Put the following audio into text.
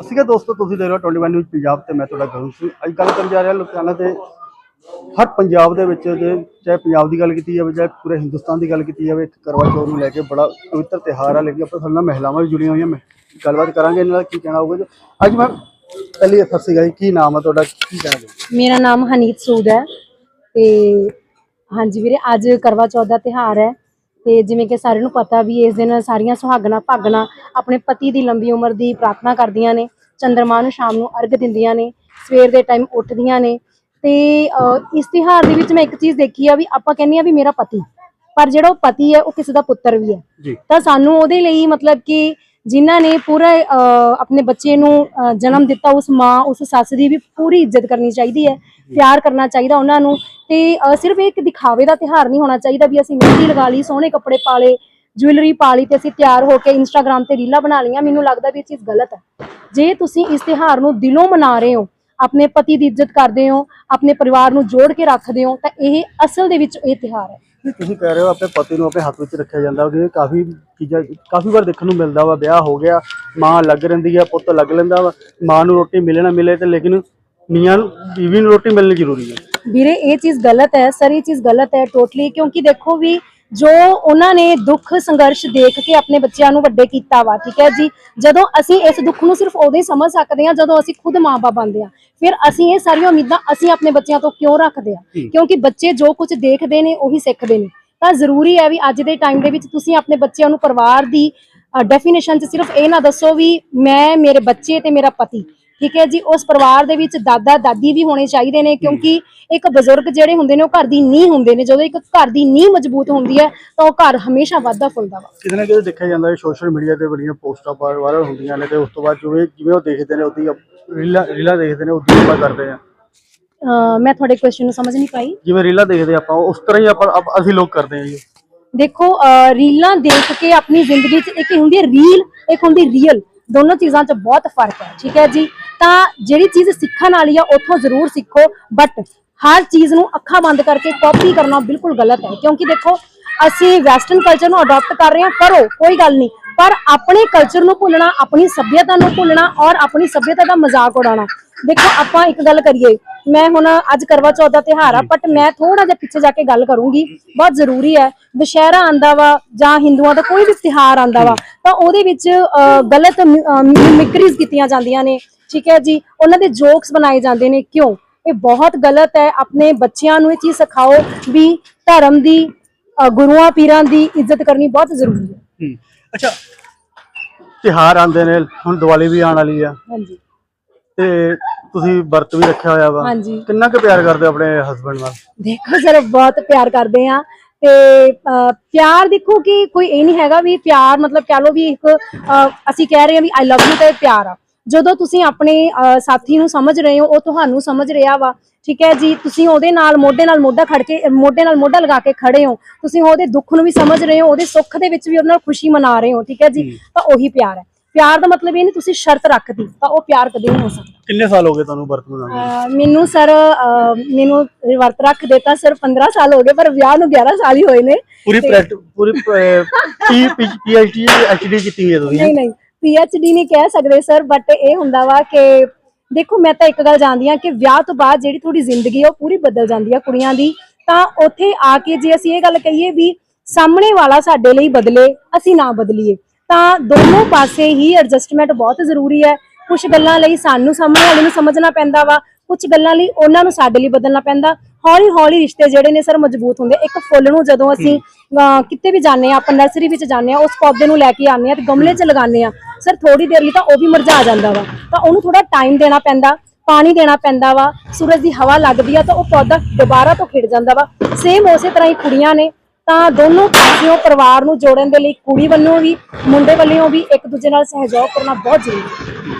ਅਸੀਂ ਦੋਸਤੋ, ਤੁਸੀਂ ਦੇਖ ਰਹੇ ਹੋ 21 ਨਿਊਜ਼ ਪੰਜਾਬ ਤੇ ਮੈਂ ਤੁਹਾਡਾ ਗਗਨ ਸਿੰਘ ਅੱਜ ਗੱਲ ਕਰਨ ਜਾ ਰਿਹਾ ਲੁਧਿਆਣਾ ਤੇ ਹਰ ਪੰਜਾਬ ਦੇ ਵਿੱਚ ਜੇ ਚਾਹੇ ਪੰਜਾਬ ਦੀ ਗੱਲ ਕੀਤੀ ਜਾਵੇ, ਚਾਹੇ ਪੂਰੇ ਹਿੰਦੁਸਤਾਨ ਦੀ ਗੱਲ ਕੀਤੀ ਜਾਵੇ ਕਰਵਾ ਚੌਥ ਨੂੰ ਲੈ ਕੇ ਬੜਾ ਪਵਿੱਤਰ ਤਿਉਹਾਰ ਆ, ਲੇਕਿਨ ਆਪਾਂ ਸਾਡੇ ਨਾਲ ਮਹਿਲਾਵਾਂ ਵੀ ਜੁੜੀਆਂ ਹੋਈਆਂ। ਮੈਂ ਗੱਲਬਾਤ ਕਰਾਂਗੇ ਇਹਨਾਂ ਦਾ ਕੀ ਕਹਿਣਾ ਹੋਊਗਾ। ਅੱਜ ਮੈਂ ਪਹਿਲੀ ਸਤਿ ਸ਼੍ਰੀ ਅਕਾਲ ਜੀ ਕੀ ਨਾਮ ਆ ਤੁਹਾਡਾ, ਕੀ ਕਹਿਣਾ ਚਾਹੁੰਦੇ ਮੇਰਾ ਨਾਮ ਹਨੀਤ ਸੂਦ ਹੈ ਤੇ ਹਾਂਜੀ ਵੀਰੇ, ਅੱਜ ਕਰਵਾ ਚੌਥ ਦਾ ਤਿਹਾਰ ਹੈ। ਤੇ ਜਿਵੇਂ ਕਿ ਸਾਰਿਆਂ ਨੂੰ ਪਤਾ ਵੀ ਇਸ ਦਿਨ ਸਾਰੀਆਂ ਸੁਹਾਗਣਾ ਭਾਗਣਾ ਆਪਣੇ ਪਤੀ ਦੀ ਲੰਬੀ ਉਮਰ ਦੀ ਪ੍ਰਾਰਥਨਾ ਕਰਦੀਆਂ ਨੇ ਚੰਦਰਮਾ ਨੂੰ ਸ਼ਾਮ ਨੂੰ ਅਰਘ ਦਿੰਦੀਆਂ ਨੇ ਸਵੇਰ ਦੇ ਟਾਈਮ ਉੱਠਦੀਆਂ ਨੇ ਤੇ ਇਸ ਤਿਹਾਰ ਦੇ ਵਿੱਚ ਮੈਂ ਇੱਕ ਚੀਜ਼ ਦੇਖੀ ਆ ਵੀ ਆਪਾਂ ਕਹਿੰਦੇ ਆ ਵੀ ਮੇਰਾ ਪਤੀ ਪਰ ਜਿਹੜਾ ਉਹ ਪਤੀ ਹੈ ਉਹ ਕਿਸੇ ਦਾ ਪੁੱਤਰ ਵੀ ਹੈ। ਤਾਂ ਸਾਨੂੰ ਉਹਦੇ ਲਈ ਮਤਲਬ ਕਿ ਜਿਨ੍ਹਾਂ ਨੇ ਪੂਰਾ ਆਪਣੇ ਬੱਚੇ ਨੂੰ ਜਨਮ ਦਿੱਤਾ, ਉਸ ਮਾਂ, ਉਸ ਸੱਸ ਦੀ ਵੀ ਪੂਰੀ ਇੱਜ਼ਤ ਕਰਨੀ ਚਾਹੀਦੀ ਹੈ, ਪਿਆਰ ਕਰਨਾ ਚਾਹੀਦਾ ਉਹਨਾਂ ਨੂੰ ਤੇ ਸਿਰਫ ਇੱਕ ਦਿਖਾਵੇ ਦਾ ਤਿਹਾਰ ਨਹੀਂ ਹੋਣਾ ਚਾਹੀਦਾ ਵੀ ਅਸੀਂ ਮਹਿੰਦੀ ਲਗਾ ਲਈ, ਸੋਹਣੇ ਕੱਪੜੇ ਪਾ ਲਏ, ਜੁਐਲਰੀ ਪਾ ਲਈ ਤੇ ਅਸੀਂ ਤਿਆਰ ਹੋ ਕੇ ਇੰਸਟਾਗ੍ਰam ਤੇ ਰੀਲਾਂ ਬਣਾ ਲਈਆਂ, ਮੈਨੂੰ ਲੱਗਦਾ ਵੀ ਇਹ ਚੀਜ਼ ਗਲਤ ਹੈ। ਜੇ ਤੁਸੀਂ ਇਸ ਤਿਹਾਰ ਨੂੰ ਦਿਲੋਂ ਮਨਾ ਰਹੇ ਹੋ ਆਪਣੇ ਪਤੀ ਦੀ ਇੱਜ਼ਤ ਕਰਦੇ ਹੋ ਆਪਣੇ ਪਰਿਵਾਰ ਨੂੰ ਜੋੜ ਕੇ ਰੱਖਦੇ ਹੋ ਤਾਂ ਇਹ ਅਸਲ ਦੇ ਵਿੱਚ ਇਹ ਤਿਹਾਰ ਹੈ। ਤੁਸੀਂ ਕਹਿ ਰਹੇ ਹੋ ਆਪਣੇ ਪਤੀ ਨੂੰ ਆਪਣੇ ਹੱਥ ਵਿੱਚ ਰੱਖਿਆ ਜਾਂਦਾ ਕਿ ਕਾਫੀ ਚੀਜ਼ਾਂ ਕਾਫੀ ਵਾਰ ਦੇਖਣ ਨੂੰ ਮਿਲਦਾ ਵਾ ਵਿਆਹ ਹੋ ਗਿਆ ਮਾਂ ਲੱਗ ਰਹਿੰਦੀ ਆ ਪੁੱਤ ਲੱਗ ਲੈਂਦਾ ਵਾ ਮਾਂ ਨੂੰ ਰੋਟੀ ਮਿਲੇ ਨਾ ਮਿਲੇ ਤੇ ਲੇਕਿਨ ਮੀਆਂ ਨੂੰ ਬੀਵੀ ਨੂੰ ਰੋਟੀ ਮਿਲਣੀ ਜ਼ਰੂਰੀ ਹੈ। ਵੀਰੇ ਇਹ ਚੀਜ਼ ਗਲਤ ਹੈ ਸਰ ਇਹ ਚੀਜ਼ ਗਲਤ ਹੈ ਟੋਟਲੀ ਕਿਉਂਕਿ ਦੇਖੋ ਵੀ ਜੋ ਉਹਨਾਂ ਨੇ ਦੁੱਖ ਸੰਘਰਸ਼ ਦੇਖ ਕੇ ਆਪਣੇ ਬੱਚਿਆਂ ਨੂੰ ਵੱਡੇ ਕੀਤਾ ਵਾ ਠੀਕ ਹੈ ਜੀ? ਜਦੋਂ ਅਸੀਂ ਇਸ ਦੁੱਖ ਨੂੰ ਸਿਰਫ ਉਦੋਂ ਹੀ ਸਮਝ ਸਕਦੇ ਹਾਂ ਜਦੋਂ ਅਸੀਂ ਖੁਦ ਮਾਪੇ ਬਣਦੇ ਹਾਂ। ਫਿਰ ਅਸੀਂ ਇਹ ਸਾਰੀਆਂ ਉਮੀਦਾਂ ਅਸੀਂ ਆਪਣੇ ਬੱਚਿਆਂ ਤੋਂ ਕਿਉਂ ਰੱਖਦੇ ਹਾਂ। ਕਿਉਂਕਿ ਬੱਚੇ ਜੋ ਕੁਝ ਦੇਖਦੇ ਨੇ ਉਹੀ ਸਿੱਖਦੇ ਨੇ। ਤਾਂ ਜ਼ਰੂਰੀ ਹੈ ਵੀ ਅੱਜ ਦੇ ਟਾਈਮ ਦੇ ਵਿੱਚ ਤੁਸੀਂ ਆਪਣੇ ਬੱਚਿਆਂ ਨੂੰ ਪਰਿਵਾਰ ਦੀ ਡੈਫੀਨੇਸ਼ਨ 'ਚ ਸਿਰਫ ਇਹ ਨਾ ਦੱਸੋ ਵੀ ਮੈਂ ਮੇਰੇ ਬੱਚੇ ਤੇ ਮੇਰਾ ਪਤੀ। ਠੀਕ ਹੈ ਜੀ ਉਸ ਪਰਿਵਾਰ ਦੇ ਵਿੱਚ ਦਾਦਾ ਦਾਦੀ ਵੀ ਹੋਣੇ ਚਾਹੀਦੇ ਨੇ ਕਿਉਂਕਿ ਇੱਕ ਬਜ਼ੁਰਗ ਜਿਹੜੇ ਹੁੰਦੇ ਨੇ ਉਹ ਘਰ ਦੀ ਨੀਂਹ ਹੁੰਦੇ ਨੇ। ਜਦੋਂ ਇੱਕ ਘਰ ਦੀ ਨੀਂਹ ਮਜ਼ਬੂਤ ਹੁੰਦੀ ਹੈ ਤਾਂ ਉਹ ਘਰ ਹਮੇਸ਼ਾ ਵੱਧਦਾ ਫੁੱਲਦਾ ਵਾ। ਕਿਤੇ ਨਾ ਕਿਤੇ ਦੇਖਿਆ ਜਾਂਦਾ ਹੈ ਸੋਸ਼ਲ ਮੀਡੀਆ ਤੇ ਬੜੀਆਂ ਪੋਸਟਾਂ ਵਾਇਰਲ ਹੁੰਦੀਆਂ ਨੇ ਤੇ ਉਸ ਤੋਂ ਬਾਅਦ ਜਿਵੇਂ ਜਿਵੇਂ ਉਹ ਦੇਖਦੇ ਨੇ ਉਹਦੀ ਰੀਲਾਂ ਰੀਲਾਂ ਦੇਖਦੇ ਨੇ ਉਹਦੀ ਆਪਾਂ ਕਰਦੇ ਆ ਮੈਂ ਤੁਹਾਡੇ ਕੁਐਸਚਨ ਨੂੰ ਸਮਝ ਨਹੀਂ ਪਾਈ। ਜਿਵੇਂ ਰੀਲਾਂ ਦੇਖਦੇ ਆਪਾਂ ਉਸ ਤਰ੍ਹਾਂ ਹੀ ਆਪਾਂ ਅਸੀਂ ਲੋਕ ਕਰਦੇ ਆ ਜੀ। ਦੇਖੋ ਰੀਲਾਂ ਦੇਖ ਕੇ ਆਪਣੀ ਜ਼ਿੰਦਗੀ 'ਚ ਇੱਕ ਹੁੰਦੀ ਹੈ ਰੀਲ ਇੱਕ ਹੁੰਦੀ ਰੀਅਲ ਦੋਨੋਂ ਚੀਜ਼ਾਂ 'ਚ ਬਹੁਤ ਫ਼ਰਕ ਹੈ ਠੀਕ ਹੈ ਜੀ? ਤਾਂ ਜਿਹੜੀ ਚੀਜ਼ ਸਿੱਖਣ ਵਾਲੀ ਆ, ਉੱਥੋਂ ਜ਼ਰੂਰ ਸਿੱਖੋ। ਬਟ ਹਰ ਚੀਜ਼ ਨੂੰ ਅੱਖਾਂ ਬੰਦ ਕਰਕੇ ਕਾਪੀ ਕਰਨਾ ਬਿਲਕੁਲ ਗਲਤ ਹੈ। ਕਿਉਂਕਿ ਦੇਖੋ, ਅਸੀਂ ਵੈਸਟਰਨ ਕਲਚਰ ਨੂੰ ਅਡਾਪਟ ਕਰ ਰਹੇ ਹਾਂ, ਕਰੋ, ਕੋਈ ਗੱਲ ਨਹੀਂ। ਪਰ ਆਪਣੇ ਕਲਚਰ ਨੂੰ ਭੁੱਲਣਾ, ਆਪਣੀ ਸੱਭਿਅਤਾ ਨੂੰ ਭੁੱਲਣਾ ਔਰ ਆਪਣੀ ਸੱਭਿਅਤਾ ਦਾ ਮਜ਼ਾਕ ਉਡਾਉਣਾ। ਦੇਖੋ, ਆਪਾਂ ਇੱਕ ਗੱਲ ਕਰੀਏ। ਮੈਂ ਹੁਣ ਅੱਜ ਕਰਵਾ ਚੌਥ ਦਾ ਤਿਉਹਾਰ ਆ ਬਟ ਮੈਂ ਥੋੜਾ ਜਿਹਾ ਪਿੱਛੇ ਜਾ ਕੇ ਗੱਲ ਕਰੂੰਗੀ। ਬਹੁਤ ਜ਼ਰੂਰੀ ਹੈ। ਦੁਸ਼ਹਿਰਾ ਆਂਦਾ ਵਾ ਜਾਂ ਹਿੰਦੂਆਂ ਦਾ ਕੋਈ ਵੀ ਤਿਉਹਾਰ ਆਂਦਾ ਵਾ, ਤਾਂ ਉਹਦੇ ਵਿੱਚ ਗਲਤ ਮਿਕਰੀਜ਼ ਕੀਤੀਆਂ ਜਾਂਦੀਆਂ ਨੇ। ਠੀਕ ਹੈ ਜੀ? ਉਹਨਾਂ ਦੇ ਜੋਕਸ ਬਣਾਏ ਜਾਂਦੇ ਨੇ ਕਿਉਂ? ਇਹ ਬਹੁਤ ਗਲਤ ਹੈ ਆਪਣੇ ਬੱਚਿਆਂ ਨੂੰ ਇਹ ਚੀਜ਼ ਸਿਖਾਓ ਵੀ ਧਰਮ ਦੀ ਗੁਰੂਆਂ ਪੀਰਾਂ ਦੀ ਇੱਜ਼ਤ ਕਰਨੀ ਬਹੁਤ ਜ਼ਰੂਰੀ ਹੈ। ਅੱਛਾ। ਤਿਹਾਰ ਆਉਂਦੇ ਨੇ ਹੁਣ ਦੀਵਾਲੀ ਵੀ ਆਉਣ ਵਾਲੀ ਆ। ਹਾਂਜੀ। ਤੇ ਤੁਸੀਂ ਵਰਤ ਵੀ ਰੱਖਿਆ ਹੋਇਆ ਵਾ। ਕਿੰਨਾ ਕੁ ਪਿਆਰ ਕਰਦੇ ਹੋ ਆਪਣੇ ਹਸਬੰਡ ਨਾਲ ਦੇਖੋ ਸਰ ਬਹੁਤ ਪਿਆਰ ਕਰਦੇ ਆ ਤੇ ਪਿਆਰ ਦੇਖੋ ਕਿ ਕੋਈ ਇਹ ਨਹੀਂ ਹੈਗਾ ਵੀ ਪਿਆਰ ਮਤਲਬ ਕਹ ਲਓ ਵੀ ਇੱਕ ਅਸੀਂ ਕਹਿ ਰਹੇ ਹਾਂ ਵੀ ਆਈ ਲਵ ਯੂ ਤੇ ਪਿਆਰ ਆ। ਜਦੋਂ ਤੁਸੀਂ ਆਪਣੇ ਸਾਥੀ ਨੂੰ ਸਮਝ ਰਹੇ ਹੋ ਉਹ ਤੁਹਾਨੂੰ ਸਮਝ ਰਿਹਾ ਵਾ ਠੀਕ ਹੈ ਜੀ? ਤੁਸੀਂ ਉਹਦੇ ਨਾਲ ਮੋਢੇ ਨਾਲ ਮੋਢਾ ਖੜ ਕੇ ਮੋਢੇ ਨਾਲ ਮੋਢਾ ਲਗਾ ਕੇ ਖੜੇ ਹੋ। ਤੁਸੀਂ ਉਹਦੇ ਦੁੱਖ ਨੂੰ ਵੀ ਸਮਝ ਰਹੇ ਹੋ ਉਹਦੇ ਸੁੱਖ ਦੇ ਵਿੱਚ ਵੀ ਉਹਦੇ ਨਾਲ ਖੁਸ਼ੀ ਮਨਾ ਰਹੇ ਹੋ ਠੀਕ ਹੈ ਜੀ? ਤਾਂ ਉਹੀ ਪਿਆਰ ਹੈ। ਪਿਆਰ ਦਾ ਮਤਲਬ ਇਹ ਨਹੀਂ ਤੁਸੀਂ ਸ਼ਰਤ ਰੱਖਦੀ ਤਾਂ ਉਹ ਪਿਆਰ ਕਦੇ ਨਹੀਂ ਹੋ ਸਕਦਾ। ਕਿੰਨੇ ਸਾਲ ਹੋ ਗਏ ਤੁਹਾਨੂੰ ਵਰਤ ਨੂੰ? ਅਹ ਮੈਨੂੰ ਸਰ ਮੈਨੂੰ ਵਰਤ ਰੱਖ ਦਿੱਤਾ ਸਿਰ 15 ਸਾਲ ਹੋ ਗਏ ਪਰ ਵਿਆਹ ਨੂੰ 11 ਸਾਲ ਹੀ ਹੋਏ ਨੇ। ਪੂਰੀ ਪੂਰੀ ਪੀ ਪੀਐਚਡੀ ਐਚਡੀ ਕੀਤੀ ਹੋਈ ਹੈ ਤੁਸੀਂ ਨਹੀਂ ਨਹੀਂ। ਪੀਐਚਡੀ ਨਹੀਂ ਕਹਿ ਸਕਦੇ ਸਰ ਬਟ ਇਹ ਹੁੰਦਾ ਵਾ ਕਿ ਦੇਖੋ, ਮੈਂ ਤਾਂ ਇੱਕ ਗੱਲ ਜਾਣਦੀ ਆ ਕਿ ਵਿਆਹ ਤੋਂ ਬਾਅਦ ਜਿਹੜੀ ਥੋੜੀ ਜ਼ਿੰਦਗੀ ਆ, ਉਹ ਪੂਰੀ ਬਦਲ ਜਾਂਦੀ ਆ ਕੁੜੀਆਂ ਦੀ। ਤਾਂ ਉੱਥੇ ਆ ਕੇ ਜੇ ਅਸੀਂ ਇਹ ਗੱਲ ਕਹੀਏ ਵੀ ਸਾਹਮਣੇ ਵਾਲਾ ਸਾਡੇ ਲਈ ਬਦਲੇ, ਅਸੀਂ ਨਾ ਬਦਲੀਏ, ਤਾਂ ਦੋਨੋਂ ਪਾਸੇ ਹੀ ਐਡਜਸਟਮੈਂਟ ਬਹੁਤ ਜ਼ਰੂਰੀ ਹੈ। ਕੁਝ ਗੱਲਾਂ ਲਈ ਸਾਨੂੰ ਸਾਹਮਣੇ ਵਾਲੇ ਨੂੰ ਸਮਝਣਾ ਪੈਂਦਾ ਵਾ ਕੁਝ ਗੱਲਾਂ ਲਈ ਉਹਨਾਂ ਨੂੰ ਸਾਡੇ ਲਈ ਬਦਲਣਾ ਪੈਂਦਾ। ਹੌਲੀ ਹੌਲੀ ਰਿਸ਼ਤੇ ਜਿਹੜੇ ਨੇ ਸਰ ਮਜ਼ਬੂਤ ਹੁੰਦੇ। ਇੱਕ ਫੁੱਲ ਨੂੰ ਜਦੋਂ ਅਸੀਂ ਕਿਤੇ ਵੀ ਜਾਂਦੇ ਆ ਆਪਾਂ ਨਰਸਰੀ ਵਿੱਚ ਜਾਂਦੇ ਆ ਉਸ ਪੌਦੇ ਨੂੰ ਲੈ ਕੇ ਆਉਂਦੇ ਆ ਤੇ ਗਮਲੇ 'ਚ ਲਗਾਉਂਦੇ ਆ ਸਰ ਥੋੜੀ ਦੇਰ ਲਈ ਤਾਂ ਉਹ ਵੀ ਮੁਰਝਾ ਜਾਂਦਾ ਵਾ। ਤਾਂ ਉਹਨੂੰ ਥੋੜਾ ਟਾਈਮ ਦੇਣਾ ਪੈਂਦਾ, ਪਾਣੀ ਦੇਣਾ ਪੈਂਦਾ ਵਾ। ਸੂਰਜ ਦੀ ਹਵਾ ਲੱਗਦੀ ਆ ਤਾਂ ਉਹ ਪੌਦਾ ਦੁਬਾਰਾ ਤੋਂ ਖਿੜ ਜਾਂਦਾ ਵਾ। ਸੇਮ ਉਸੇ ਤਰ੍ਹਾਂ ਹੀ ਕੁੜੀਆਂ ਨੇ, ਤਾਂ ਦੋਨੋਂ ਪਾਸਿਓਂ ਪਰਿਵਾਰ ਨੂੰ ਜੋੜਨ ਦੇ ਲਈ ਕੁੜੀ ਵੱਲੋਂ ਵੀ, ਮੁੰਡੇ ਵੱਲੋਂ ਵੀ ਇੱਕ ਦੂਜੇ ਨਾਲ ਸਹਿਯੋਗ ਕਰਨਾ ਬਹੁਤ ਜ਼ਰੂਰੀ ਹੈ।